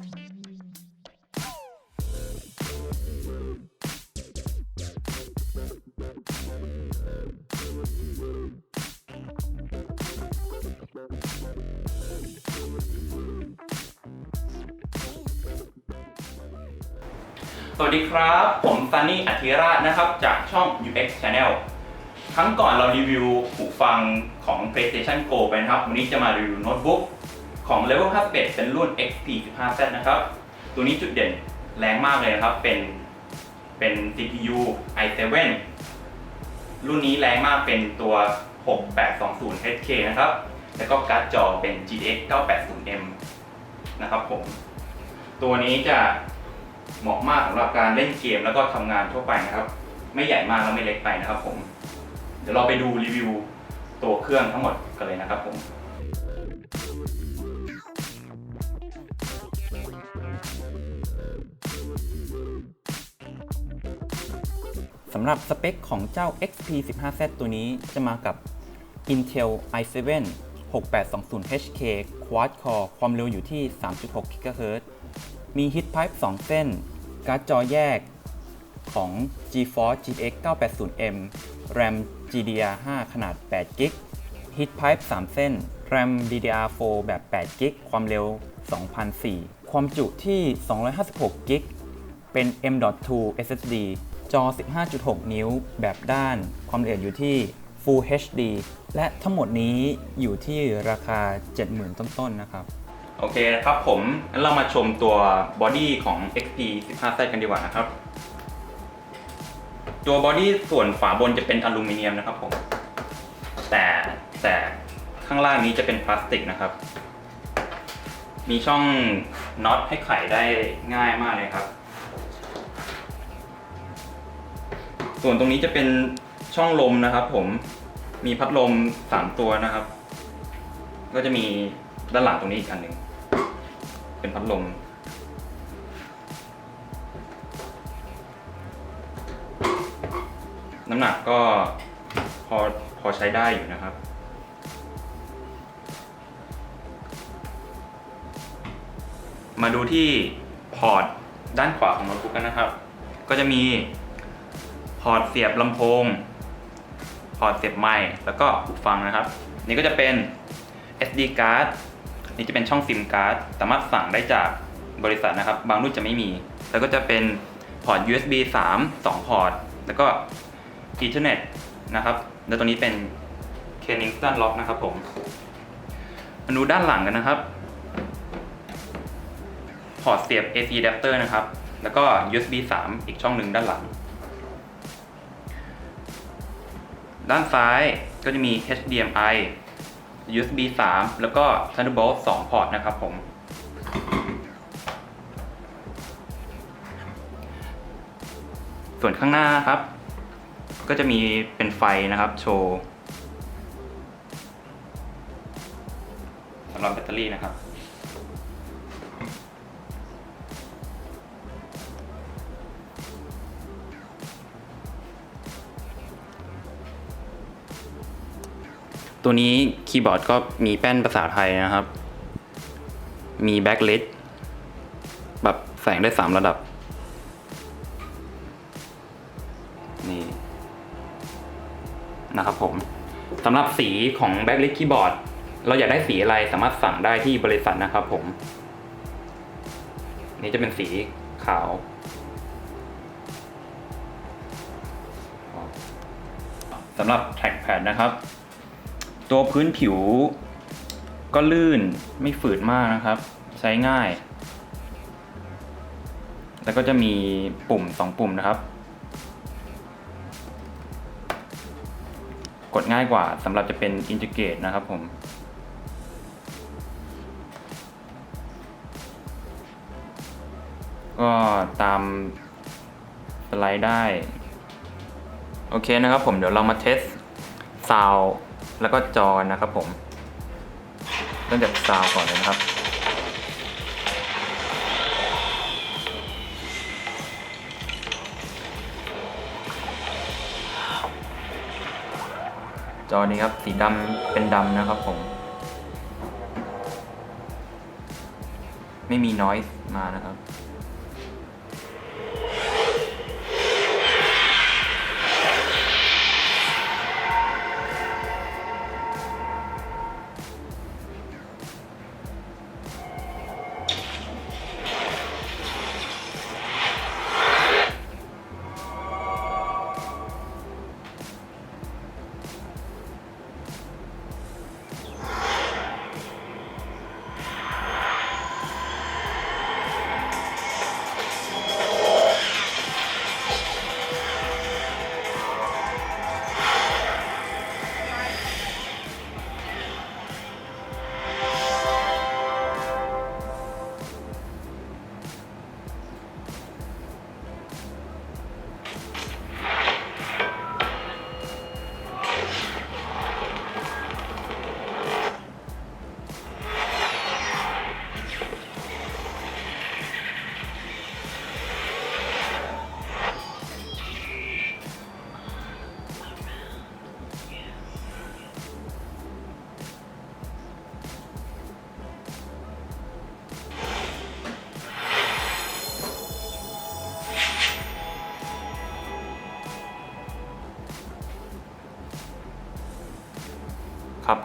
สวัสดีครับ ผมซันนี่อธิราชนะครับ จากช่อง UX Channel ครั้งก่อนเรารีวิวหูฟังของ PlayStation Go ไปนะครับ วันนี้จะมารีวิวโน้ตบุ๊ก ของ Level 51เป็นรุ่น XP 15Z นะครับ ตัวนี้จุดเด่นแรงมากเลยนะครับ เป็น เป็น CPU i7 รุ่นนี้แรงมากเป็นตัว 6820 HK นะครับ แล้วก็การ์ดจอเป็น GTX 980M นะครับผม ตัวนี้จะเหมาะมากสำหรับการเล่นเกมแล้วก็ทำงานทั่วไปนะครับ ไม่ใหญ่มากแล้วไม่เล็กไปนะครับผม เดี๋ยวเราไปดูรีวิวตัวเครื่องทั้งหมดกันเลยนะครับผม สำหรับสเปคของเจ้า XP 15Z ตัวนี้จะมากับ Intel i7 6820HK Quad Core ความเร็วอยู่ที่ 3.6 GHz มี Heat Pipe 2 เส้น การ์ดจอแยกของ GeForce GTX 980M RAM GDDR5 ขนาด 8 g b Heat Pipe 3 เส้น RAM DDR4 แบบ 8 g b ความเร็ว 2004 ความจุที่ 256 g b เป็น M.2 SSD จอ 15.6 นิ้ว แบบด้านความละเอียดอยู่ที่ Full HD และทั้งหมดนี้อยู่ที่ราคา 70,000 ต้นๆ นะครับ โอเคนะครับผมงั้นเรามาชมตัวบอดี้ของ XP 15Z กันดีกว่านะครับ ตัวบอดี้ส่วนฝาบนจะเป็นอลูมิเนียมนะครับผม แต่แต่ข้างล่างนี้จะเป็นพลาสติกนะครับ มีช่องน็อตให้ไขได้ง่ายมากเลยครับ ส่วนตรงนี้จะเป็นช่องลมนะครับ ผมมีพัดลม 3 ตัวนะครับ ก็จะมีด้านหลังตรงนี้อีกอันหนึ่งเป็นพัดลม น้ำหนักก็พอพอใช้ได้อยู่นะครับมาดูที่พอร์ตด้านขวาของโน้ตบุ๊กกันนะครับ ก็จะมี พอร์ตเสียบลำโพง พอร์ตเสียบไมค์แล้วก็หูฟังนะครับ นี่ก็จะเป็น SD card นี่จะเป็นช่องซิมการ์ดสามารถสั่งได้จากบริษัทนะครับ บางรุ่นจะไม่มี แล้วก็จะเป็นพอร์ต USB 3 2 พอร์ต แล้วก็ Ethernet นะครับ แล้วตัวนี้เป็น Kingston Lock นะครับผมมาดูด้านหลังกันนะครับ พอร์ตเสียบ AC adapter นะครับ แล้วก็ USB 3 อีกช่องหนึ่งด้านหลัง ด้านซ้ายก็จะมี HDMI USB 3 แล้วก็ Thunderbolt 2 พอร์ตนะครับผม ส่วนข้างหน้าครับ ก็จะมีเป็นไฟนะครับโชว์สำหรับแบตเตอรี่นะครับ ตัวนี้คีย์บอร์ดก็มีแป้นภาษาไทยนะครับ มีแบ็คลิสแบบแสงได้ 3 ระดับ นี่นะครับผมสำหรับสีของแบ็คลิสคีย์บอร์ดเราอยากได้สีอะไรสามารถสั่งได้ที่บริษัทนะครับผม นี่จะเป็นสีขาวสำหรับแท็กแพดนะครับ ตัวพื้นผิวก็ลื่นไม่ฝืดมากนะครับ ใช้ง่าย แล้วก็จะมีปุ่ม 2 ปุ่มนะครับ กดง่ายกว่าสำหรับจะเป็นอินทิเกรตนะครับผมก็ตามสไลด์ได้ โอเคนะครับผมเดี๋ยวเรามาเทสซาว แล้วก็จอนะครับผมเริ่มจากซาวก่อนเลยนะครับ จอนี้ครับสีดำเป็นดำนะครับผม ไม่มี noise มานะครับ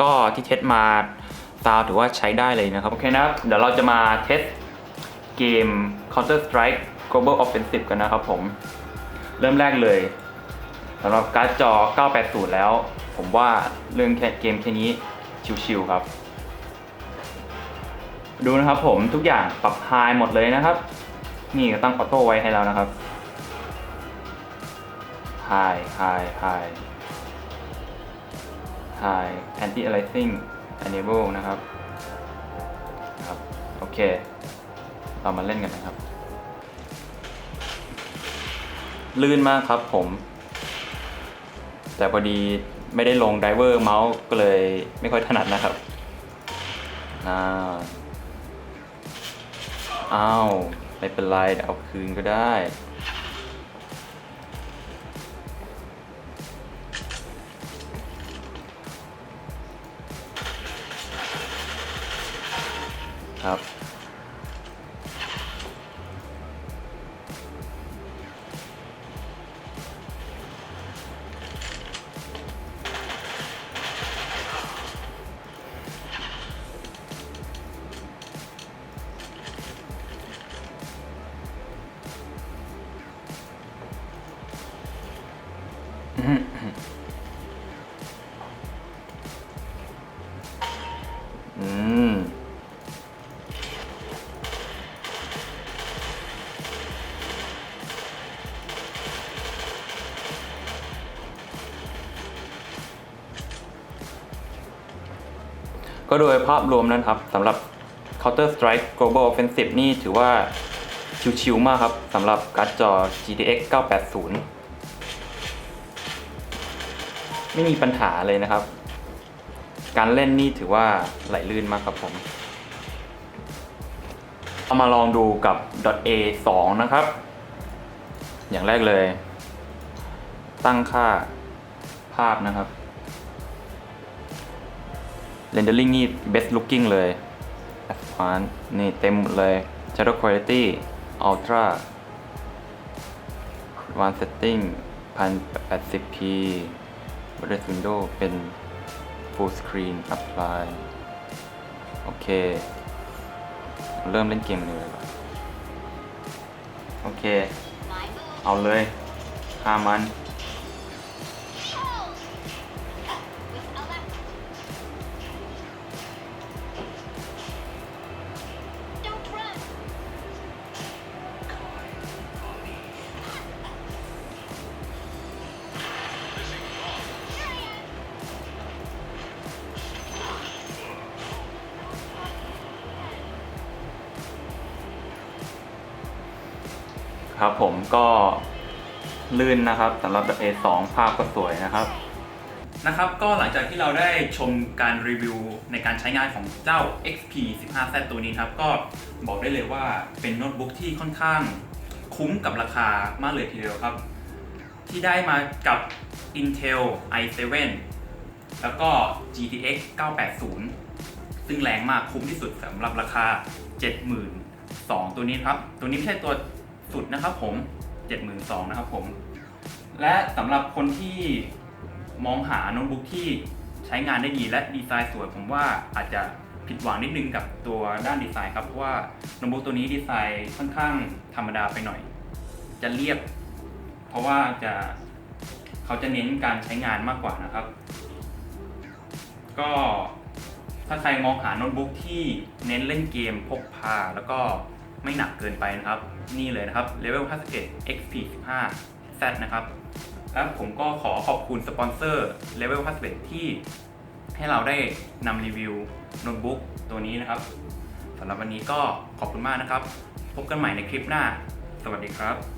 ก็ที่เทสมาซาวถือว่าใช้ได้เลยนะครับ โอเคนะครับ เดี๋ยวเราจะมาเทสเกม Counter Strike Global Offensive กันนะครับผม เริ่มแรกเลยสำหรับการ์ดจอ 980 แล้ว ผมว่าเรื่องแค่เกมแค่นี้ชิวๆครับ ดูนะครับผมทุกอย่างปรับไฮหมดเลยนะครับ นี่ก็ตั้งออโต้ไว้ให้แล้วนะครับไฮไฮไฮ High Anti Aliasing Enable นะครับครับโอเค เรามาเล่นกันนะครับ ลื่นมากครับผม แต่พอดีไม่ได้ลงไดเวอร์เมาส์ก็เลยไม่ค่อยถนัดนะครับอ่าอ้าว ไม่เป็นไร เอาคืนก็ได้ มก็โดยภาพรวมนะครับสำหรับ Counter Strike Global Offensive นี่ถือว่าชิวๆมากครับสำหรับการ์ดจอ GTX 980 ไม่มีปัญหาเลยนะครับ การเล่นนี่ถือว่าไหลลื่นมากครับผม เอามาลองดูกับ .a 2 นะครับ อย่างแรกเลย ตั้งค่าภาพนะครับ Rendering นี่ best looking เลย Advanced นี่เต็มหมดเลย Shadow Quality Ultra Advanced Setting 1080p Brightness Window เป็น Full Screen Apply โอเค เริ่มเล่นเกมเลยกว่าโอเค เอาเลยฆ่ามัน ครับผมก็ลื่นนะครับสำหรับ A2 ภาพก็สวยนะครับนะครับก็หลังจากที่เราได้ชมการรีวิวในการใช้งานของเจ้า XP 15Z ตัวนี้ครับ ก็บอกได้เลยว่าเป็นโน้ตบุ๊กที่ค่อนข้างคุ้มกับราคามากเลยทีเดียวครับ ที่ได้มากับ Intel i7 แล้วก็ GTX 980 ซึ่งแรงมากคุ้มที่สุดสำหรับราคา 72,000 ตัวนี้ครับ ตัวนี้ไม่ใช่ตัว สุดนะครับผม 72,000นะครับผม และสำหรับคนที่มองหาโน้ตบุ๊กที่ใช้งานได้ดีและดีไซน์สวย ผมว่าอาจจะผิดหวังนิดนึงกับตัวด้านดีไซน์ครับเพราะว่าโน้ตบุ๊กตัวนี้ดีไซน์ค่อนข้างธรรมดาไปหน่อย จะเรียบ เพราะว่าจะเขาจะเน้นการใช้งานมากกว่านะครับ ก็ถ้าใครมองหาโน้ตบุ๊กที่เน้นเล่นเกมพกพาแล้วก็ไม่หนักเกินไปนะครับ นี่เลยนะครับ Level 51 X45 Z นะครับ แล้วผมก็ขอขอบคุณสปอนเซอร์ Level 51 ที่ให้เราได้นำรีวิวโน้ตบุ๊กตัวนี้นะครับสำหรับวันนี้ก็ขอบคุณมากนะครับ พบกันใหม่ในคลิปหน้า สวัสดีครับ